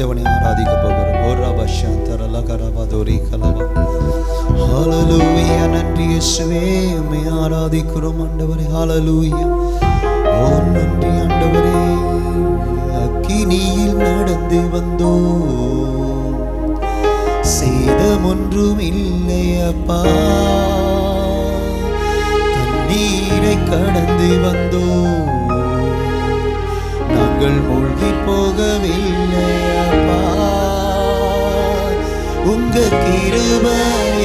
தேவனை ஆராதிக்க போகிறோம். ஓ ராபா சாந்தரலா கரபா தோரி கலவா ஹாலலூயா நன்றி இயேசுவே. உம்மை ஆராதிக்கிறோம் ஆண்டவரே ஹாலலூயா ஓ நன்றி ஆண்டவரே. அக்கினியில் நடந்து வந்தோ சேதம் ஒன்றும் இல்லையப்பா தண்ணீரை கடந்து வந்தோ நாங்கள் மூழ்கி உங்க கிருப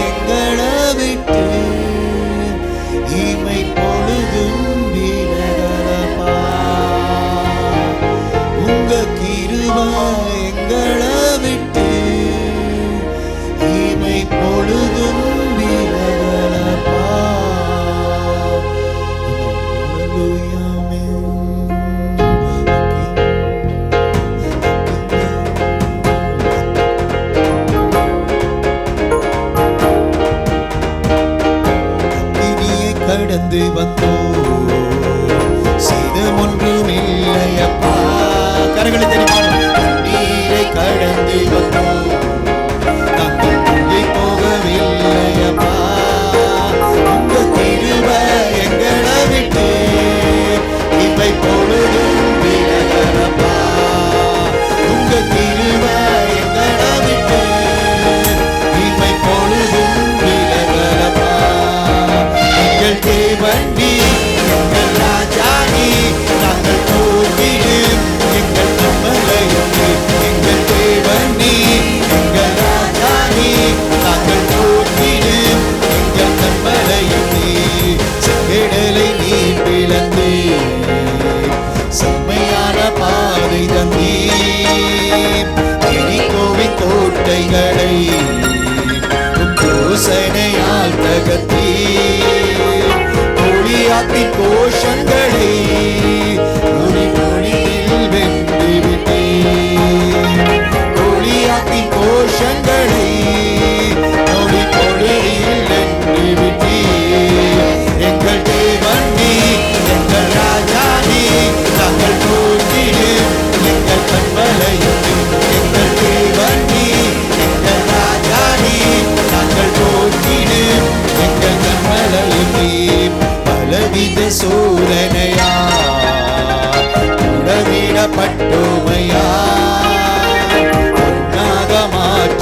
எங்கள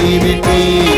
activity.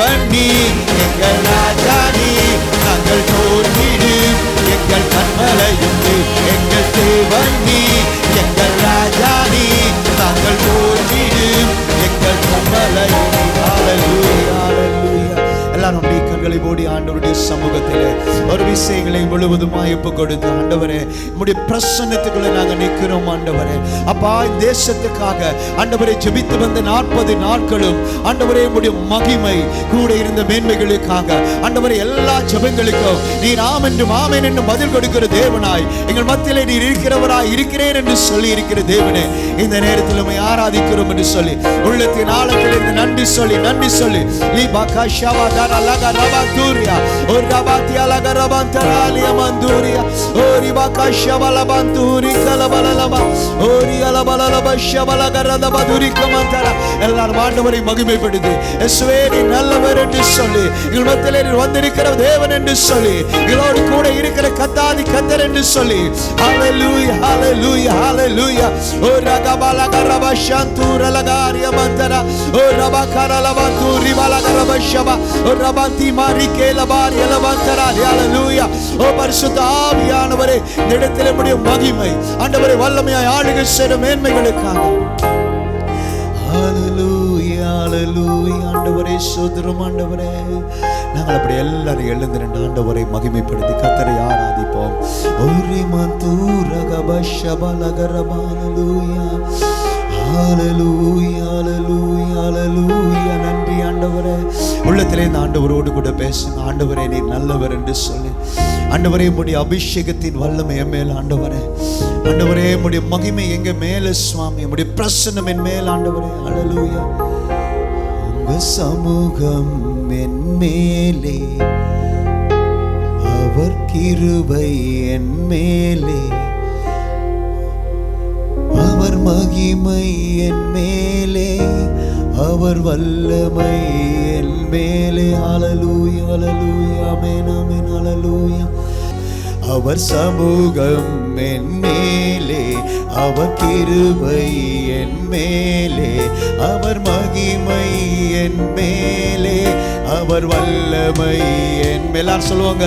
தேவன் எங்கள் ஆண்டவருடைய சமூகத்தில் ஒரு விஷயங்களை முழுவதுமாய் ஒப்பு கொடுத்து ஆண்டவரே உம்முடைய பிரசன்னத்துக்குள்ள நாங்கள் நிற்கிறோம் ஆண்டவரே. அப்பா இந்த தேசத்துக்காக ஆண்டவரை ஜெபித்து வந்த நாற்பது நாட்களும் ஆண்டவரே உம்முடைய மகிமை கூட இருந்த மேன்மைகளுக்காக ஆண்டவரை எல்லா ஜெபங்களுக்கும் நீர் ஆம் என்றும் ஆமென் என்று பதில் கொடுக்கிற தேவனாய் எங்கள் மத்தியிலே நீர் இருக்கிறவராய் இருக்கிறேன் என்று சொல்லி இருக்கிற தேவனே இந்த நேரத்தில் உம்மை ஆராதிக்கிறோம் என்று சொல்லி உள்ளத்தின் ஆழத்தில் இருந்து நன்றி சொல்லி நன்றி சொல்லி. லீ பாக்கா ஷாவா தாரா லகா ரவா தூரியா. ஓ ரபா தியா லகா ரபா தராலியா மந்தூரியா ஓ ரிபா கா ஷாவா லபா தூரி கலபல லபா ஓ ரியா லபல லபா ஷாவா லகா ரதபா தூரி கமந்தரா எல்லாரும் ஆண்டவரை மகிமைப்படுத்தி இயேசுவே நீ நல்லவர் என்று சொல்லி எங்கள் மத்தியிலே நீர் வந்திருக்கிற தேவன் என்று சொல்லி எங்களோடு கூட இருக்கிற கத்தாதி கத்தர் என்று சொல்லி ஹalleluya hallelujah hallelujah ஓ ரகபல கரப சந்தூர லகாரிய மந்தர ஓ ரப கரல பந்தூரி பல கரப ஷப ஓ ரபந்தி மாரி கேல பாரி லபந்தர ஹalleluya ஓ பரிசுத்த ஆவியானவரே இந்த இடத்திலே உம்முடைய மகிமை. ஆண்டவரே வல்லமையாய் ஆளுகை செய்த மேன்மைகளுக்காக. ஹalleluya ஹalleluya ஆண்டவரே சோதரம் ஆண்டவரே. நாங்கள் அப்படி எல்லாரும் எழுந்து ரெண்டு ஆண்டவரை மகிமைப்படுத்தி கத்தரை ஆராதிப்போம். மந்தூரக நன்றி ஆண்டவரே. உள்ளத்திலே இந்த ஆண்டவரோடு கூட பேசுங்க. ஆண்டவரே நீர் நல்லவர் என்று சொல்லி. ஆண்டவரே உம்முடைய அபிஷேகத்தின் வல்லமை என் மேல் ஆண்டவரே. ஆண்டவரே உம்முடைய மகிமை எங்க மேல சுவாமி. உம்முடைய பிரசன்னம் என் மேல் ஆண்டவரே. அழலூயா உங்க சமூகம் என் மேலே அவர் கிருபை என் மேலே. மகிமை என் மேலே. அவர் வல்லமை என் மேலே. அலலூயா அலலூயா ஆமென் ஆமென் அலலூயா அவர் சமூகம் என் மேலே அவர் கிருபை என் மேலே அவர் மகிமை என் மேலே அவர் வல்லமை என் மேலார் சொல்லுவாங்க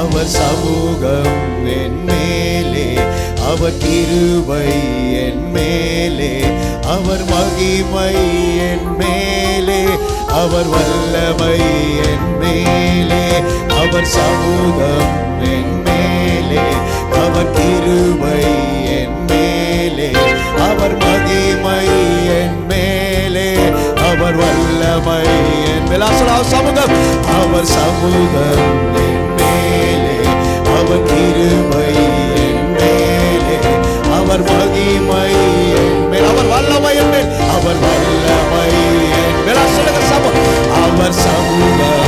அவர் சமூகம் என் மேலே அவர் கிருபை என் மேலே அவர் மகிமை என் மேலே. அவர் வல்லமை என் மேலே அவர் சமூகம் என் மேலே அவர் கிருபை என் மேலே அவர் மகிமை என் மேலே அவர் வல்லமை என் மேலே. சமூகம் அவர் சமூகம் என் மேலே அவர் கிருபை என் மேலே அவர் மகிமை என் மேல் அவர் வல்லமை என் மேல் அவர் வல்லமை அவர் சமூகம்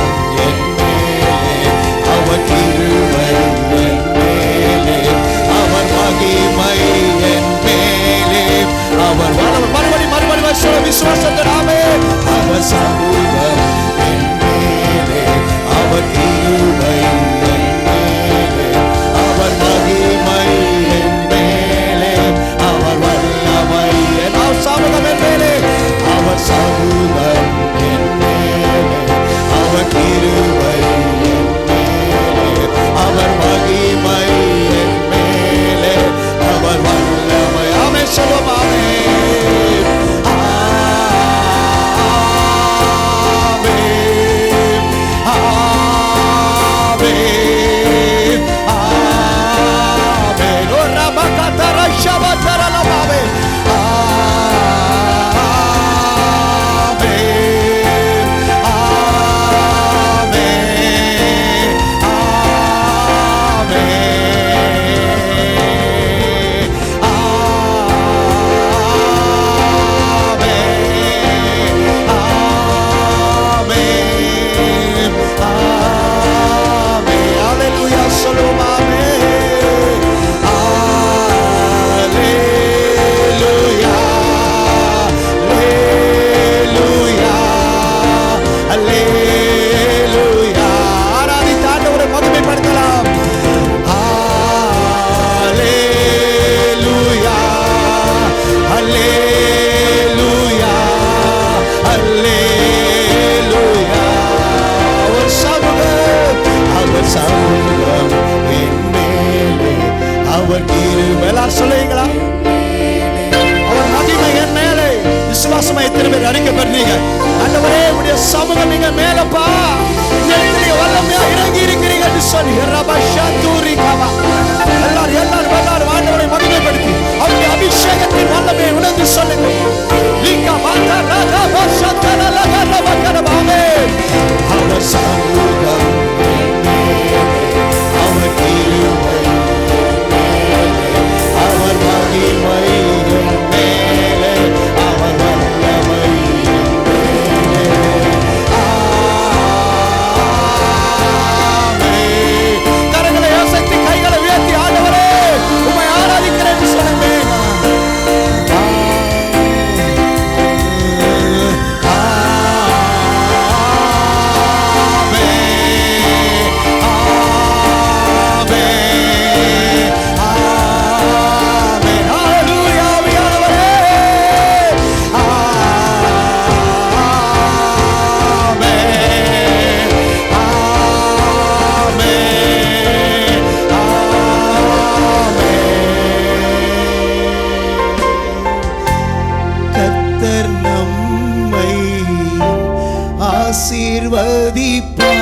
மதிப்பா?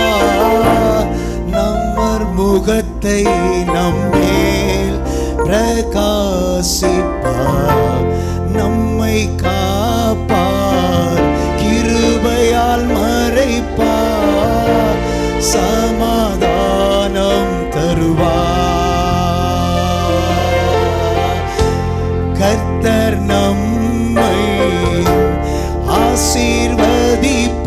நம்மர் முகத்தை நம்மேல் பிரகாசிப்பா? நம்மை காப்பார் கிருபையால் மறைப்பா? சமாதானம் தருவா? கர்த்தர் நம்மை ஆசீர்வதிப்பா?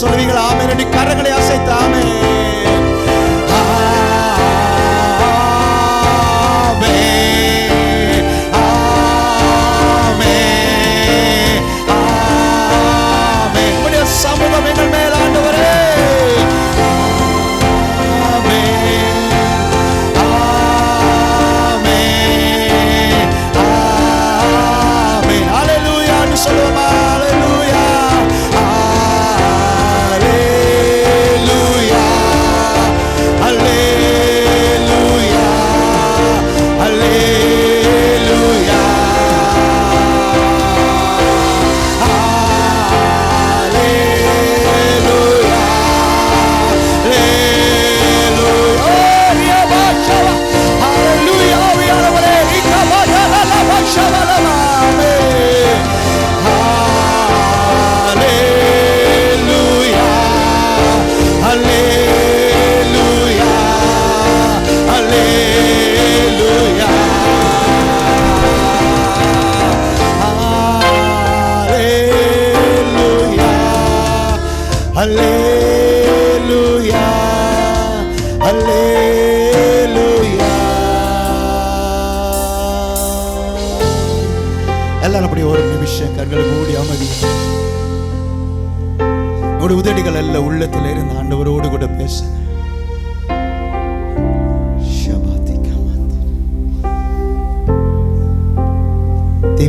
சொல்லுவீங்களா ஆமென்.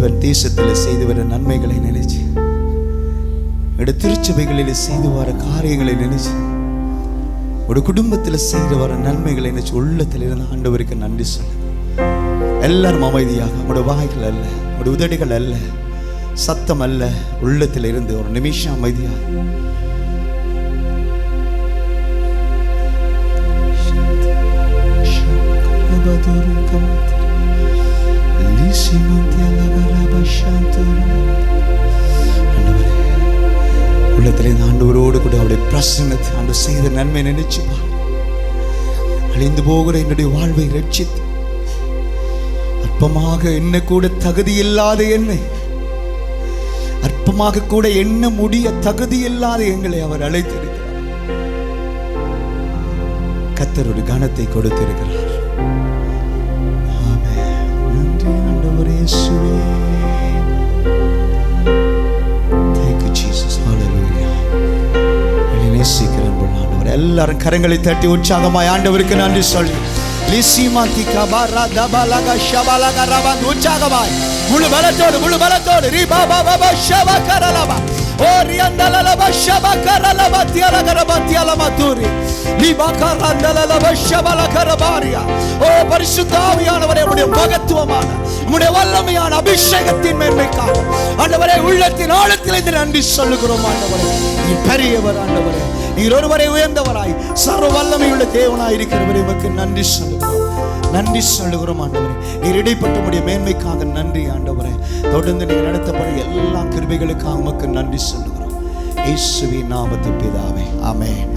தேவன் தேசத்தில் செய்து வர நன்மைகளை நினைச்சு என்னுடைய திருச்சபைகளில் செய்து வர காரியங்களை நினைச்சு ஒரு குடும்பத்தில் செய்து வர நன்மைகளை நினைச்சு உள்ளத்தில் இருந்து ஆண்டவருக்கு நன்றி சொல்ல எல்லாரும் அமைதியாக உங்களுடைய வாய்கள் அல்ல உங்களுடைய உதடுகள் அல்ல சத்தம் அல்ல உள்ளத்தில் இருந்து ஒரு நிமிஷம் அமைதியாக Thank you. பிரசன்னத்தை அன்று செய்த நன்மை நினைச்சு பாரு. அழிந்து போகிற என்னுடைய வாழ்வை ரட்சித்து அற்பமாக என்ன கூட தகுதி இல்லாத என்னை. அற்பமாக கூட எண்ண முடிய தகுதி இல்லாத எங்களை அவர் அழைத்திருக்கிறார். கத்தர் ஒரு கனத்தை கொடுத்திருக்கிறார். எல்லாரும் கரங்களை தட்டி உற்சாகமாய் ஆண்டவருக்கு நன்றி சொல்லி. லிசிமாதி கபாரா தபலக ஷபலக ரபன் உற்சாகமாய். முழு பலத்தோடு முழு பலத்தோடு. ரீ பாபா பாபா ஷப கரலபா ஓ ரியந்தலலப ஷப கரலப தியலகரப தியலம தூரி லிபா கரந்தலலப ஓ பரிசுத்த மகத்துவமான வல்லமையான அபிஷேகத்தின் மேன்மைக்காக. ஆண்டவரே உள்ளத்தின் ஆழத்தில் நன்றி சொல்லுகிறோம் ஆண்டவரே. நீ பெரியவர் ஆண்டவரே. நீர் ஒருவரை உயர்ந்தவராய் சர்வ வல்லமையுள்ள தேவனாய் இருக்கிறவரை. உமக்கு நன்றி சொல்லுகிறோம். நன்றி சொல்லுகிறோம் ஆண்டவரே. நீர் இடைப்பட்ட முடிய மேன்மைக்காக நன்றி ஆண்டவரே. தொடர்ந்து நீர் நடத்தப்படும் எல்லா கிருபைகளுக்காக உமக்கு நன்றி சொல்லுகிறோம். இயேசுவின் நாமத்து பிதாவே. ஆமென்.